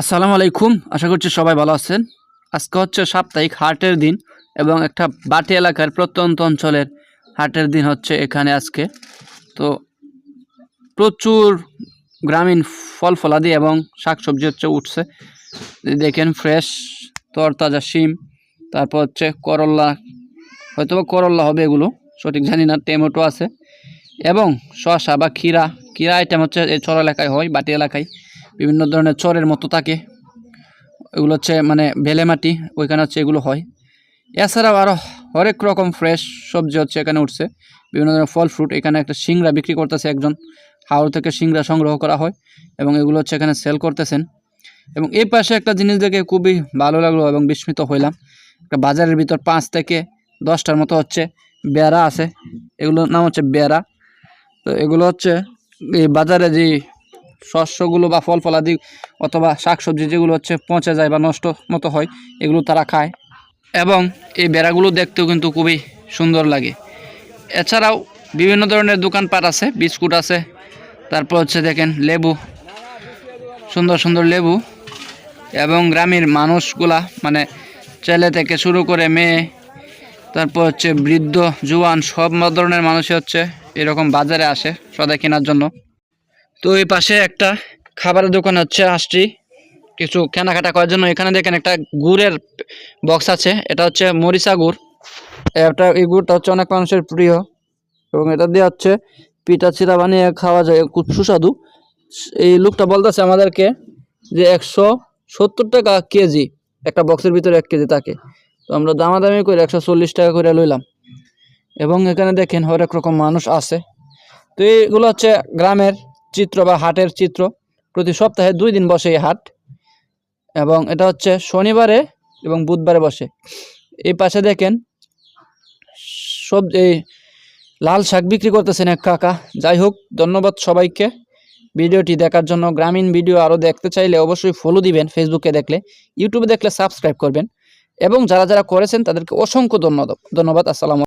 আসসালামু আলাইকুম। আশা করছি সবাই ভালো আছেন। আজকে হচ্ছে সাপ্তাহিক হাটের দিন এবং একটা বাটি এলাকার প্রত্যন্ত অঞ্চলের হাটের দিন হচ্ছে এখানে আজকে। তো প্রচুর গ্রামীণ ফল ফলাদি এবং শাকসবজি হচ্ছে উঠছে। দেখেন ফ্রেশ তরতাজা শিম, তারপর হচ্ছে করল্লা হয়তো করল্লা হবে এগুলো, সঠিক জানি না, টেমেটো আছে। এবং শসা বা ক্ষীরা ক্ষীরা আইটেম হচ্ছে এই চর এলাকায় হয়, বাটি এলাকায়। বিভিন্ন ধরনের চরের মতো থাকে। এগুলো হচ্ছে মানে বেলে মাটি, ওইখানে হচ্ছে এগুলো হয়। এছাড়াও আরও হরেক রকম ফ্রেশ সবজি হচ্ছে এখানে উঠছে। বিভিন্ন ধরনের ফল ফ্রুট এখানে একটা সিংড়া বিক্রি করতেছে একজন। হাওড় থেকে সিংড়া সংগ্রহ করা হয় এবং এগুলো হচ্ছে এখানে সেল করতেছেন। এবং এই পাশে একটা জিনিস দেখে খুবই ভালো লাগল এবং বিস্মিত হইলাম। একটা বাজারের ভিতর পাঁচ থেকে দশটার মতো হচ্ছে বেড়া আছে। এগুলোর নাম হচ্ছে বেড়া। তো এগুলো হচ্ছে এই বাজারে যে শস্যগুলো বা ফল ফলাদি অথবা শাকসবজি যেগুলো হচ্ছে পচে যায় বা নষ্ট মতো হয়, এগুলো তারা খায়। এবং এই বেড়াগুলো দেখতেও কিন্তু খুবই সুন্দর লাগে। এছাড়াও বিভিন্ন ধরনের দোকানপাট আছে, বিস্কুট আছে, তারপর হচ্ছে দেখেন লেবু, সুন্দর সুন্দর লেবু। এবং গ্রামের মানুষগুলা মানে ছেলে থেকে শুরু করে মেয়ে, তারপর হচ্ছে বৃদ্ধ, জুয়ান, সব ধরনের মানুষই হচ্ছে এরকম বাজারে আসে সদাই কেনার জন্য। তো এই পাশে একটা খাবারের দোকান হচ্ছে, আসছি। কিছু কেনাকাটা করার জন্য। এখানে দেখেন একটা গুড়ের বক্স আছে। এটা হচ্ছে মরিচা গুড়। এটা এই গুড়টা হচ্ছে অনেক মানুষের প্রিয়। এবং এটা দিয়ে হচ্ছে পিঠা চিরা বানিয়ে খাওয়া যায়। খুব সুস্বাদু। এই লোকটা বলতেছে আমাদেরকে যে একশো সত্তর টাকা কেজি, একটা বক্সের ভিতরে এক কেজি থাকে। তো আমরা দামাদামি করে একশো চল্লিশ টাকা করে লইলাম। এবং এখানে দেখেন হরেক রকম মানুষ আছে। তো এইগুলো হচ্ছে গ্রামের চিত্র বা হাটের চিত্র। প্রতি সপ্তাহে দুই দিন বসে এই হাট। এবং এটা হচ্ছে শনিবারে এবং বুধবারে বসে। এই পাশে দেখেন, সব এই লাল শাক বিক্রি করতেছেন এক কাকা। যাই হোক, ধন্যবাদ সবাইকে। ভিডিওটি দেখার জন্য গ্রামীণ ভিডিও আরও দেখতে চাইলে অবশ্যই ফলো দিবেন ফেসবুকে দেখলে ইউটিউবে দেখলে সাবস্ক্রাইব করবেন। এবং যারা যারা করেছেন তাদেরকে অসংখ্য ধন্যবাদ ধন্যবাদ। আসসালাম